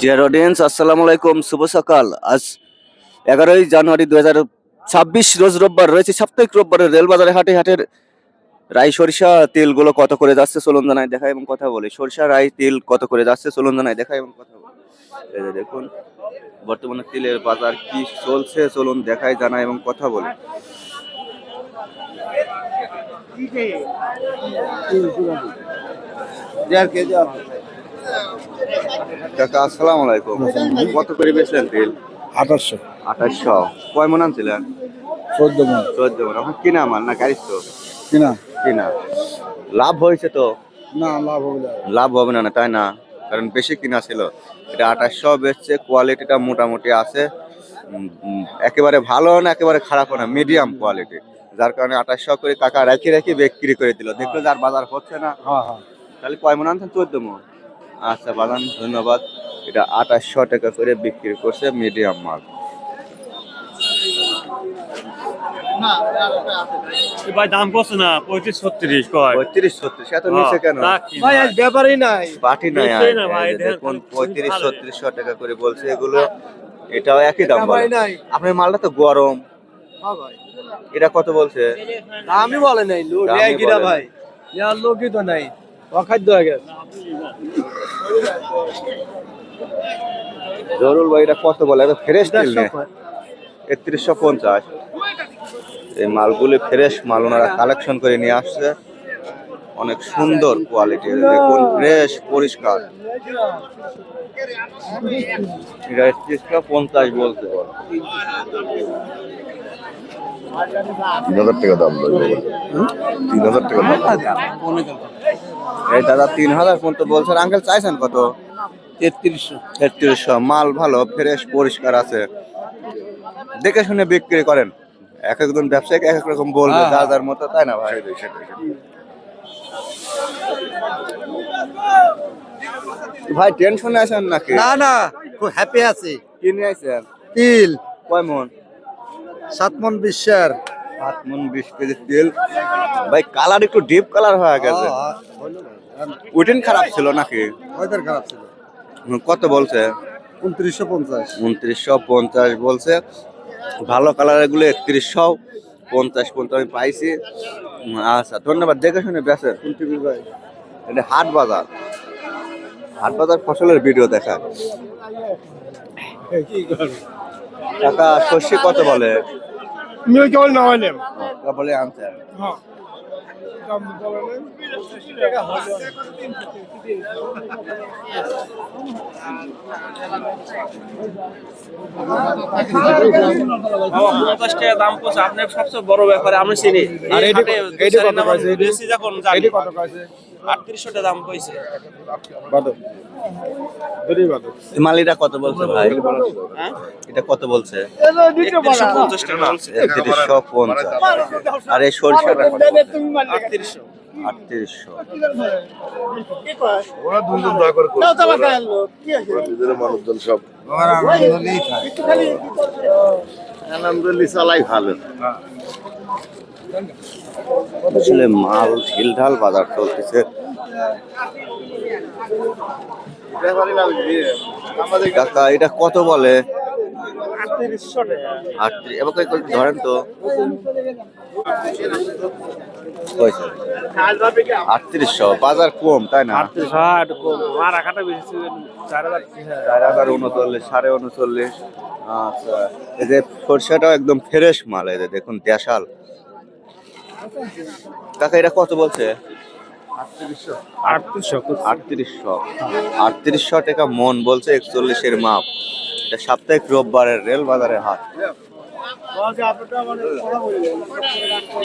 Dear audience আসসালামু আলাইকুম শুভ সকাল। আজ এগারোই জানুয়ারি দু ছাব্বিশ, রোজ রোববার রয়েছে সাপ্তাহিক রোববারের রেলবাজারে হাটে হাটের রাই সরিষা তেলগুলো কত করে যাচ্ছে চলুন জানায় দেখা এবং কথা বলি। সরিষা, রাই, তেল কত করে যাচ্ছে চলুন জানায় দেখা এবং কথা বলি। দেখুন, বর্তমানে তেলের বাজার কি চলছে চলুন দেখাই, জানাই এবং কথা বলি। কাকা আসসালামু আলাইকুম। কত করে বেচলেন তেল? আঠাশশো আঠাশশো কয় মন আনছিলেন? চোদ্দ মন। চোদ্দ মন। এখন কিনা মাল না গাড়ি তো? কিনা? কিনা। লাভ হয়েছে তো? না লাভ হবে লাভ হবে না না তাই না? কারণ বেশি কিনা ছিল। এটা আঠাশশো বেচছে কোয়ালিটিটা মোটামুটি আছে। একেবারে ভালো না একেবারে খারাপ না মিডিয়াম কোয়ালিটি যার কারণে আঠাশশো করে টাকা রেখে রেখে বিক্রি করে দিল। দেখল যার বাজার হচ্ছে না। হ্যাঁ হ্যাঁ। তাহলে কয় মন আনছেন? চোদ্দ মন। আচ্ছা বাগান ধন্যবাদ। এটা আঠাশশো টাকা করে বিক্রি করছে মিডিয়াম মাল। ভাই। দাম করছে না? পঁয়ত্রিশ ছত্রিশ কয়? পঁয়ত্রিশ ছত্রিশ এত নিচে কেন? ভাই ভাই? ব্যাপারই নাই। পাটি নাই নিশ্চয়ই আর। না ভাই, এই যে দেখেন দেখুন পঁয়ত্রিশ ছত্রিশশো টাকা করে বলছে এগুলো। এটাও একই দাম ব্যাপারই নাই। আপনার মালটা তো গরম। হ্যাঁ এটা কত বলছে? আমি বলে নাই লোক ভাই। ইয়ার লোকই তো নাই। অখাদ্য হয়ে গেছে জরুল ভাই এটা কত বলে? এটা ফ্রেশ তেল একত্রিশশো পঞ্চাশ। এই মালগুলি ফ্রেশ মাল ওনারা কালেকশন করে নিয়ে আসছে। অনেক সুন্দর কোয়ালিটি দেখুন ফ্রেশ পরিষ্কার। এটা একত্রিশশো পঞ্চাশ বলতে বল তিন হাজার টাকা দাম তিন হাজার টাকা দাম। এই দাদা তিন হাজার পর্যন্ত বলছেন আঙ্কেল চাইছেন কত? তেত্রিশশো। তেত্রিশশো। মাল ভালো ফ্রেশ পরিষ্কার আছে। দেখে শুনে বিক্রি করেন। এক একজন ব্যবসায়িক এক এক রকম বলবে হ্যাঁ, যার যার মতো তাই না ভাই? ভাই টেনশনে আছেন নাকি? না না খুব হ্যাপি আছি। কি নিয়ে আছেন তিল। কয় মন? সাত মন বিশ্বের সাত মন বিশ কেজি তেল। ভাই কালার একটু ডিপ কালার হয়ে গেছে। উইটিন খারাপ ছিল নাকি? ওয়েদার খারাপ ছিল। কত বলছে? উনত্রিশশো পঞ্চাশ। উনত্রিশশো পঞ্চাশ বলছে। ভালো কালারগুলো একত্রিশশো পঞ্চাশ পর্যন্ত আমি পাইছি। আচ্ছা ধন্যবাদ। দেখে শুনে বেসে ভাই? এটা হাট বাজার। হাট বাজার ফসলের ভিডিও দেখা। টাকা শস্য কত বলে? আমি ওই কেবল পঞ্চাশ টাকা দাম আপনার সবচেয়ে বড় ব্যাপারে আমি চিনি। আর এটা কত- যখন আটত্রিশশো টাকা দাম কইছে। কত কত মালিটা কত বলছে ভাই? হ্যাঁ? এটা কত বলছে? একত্রিশশো পঞ্চাশ টাকা বলছে একত্রিশশো পঞ্চাশ। আর এই সরিষাটা আটত্রিশশো। আটত্রিশশো। ওরা দুজন দয়া করে। মানুষজন সব। আলহামদুলিল্লাহ চালাই ভালো। আসলে মাল ঢিলঢাল বাজার চলতেছে। কাকা এটা কত বলে? আটত্রিশ এবার কই- কই ধরেন তো? আটত্রিশশো বাজার কম তাই না? বেশি চার হাজার উনচল্লিশ সাড়ে উনচল্লিশ। আচ্ছা এই যে সরষেটাও একদম ফ্রেশ মাল এই যে দেখুন দেশাল। কাকা এটা কত বলছে? আটত্রিশশো। আটত্রিশশো। আটত্রিশশো টাকা মন বলছে একচল্লিশের মাপ। এটা সাপ্তাহিক রোববারের রেল বাজারের হাট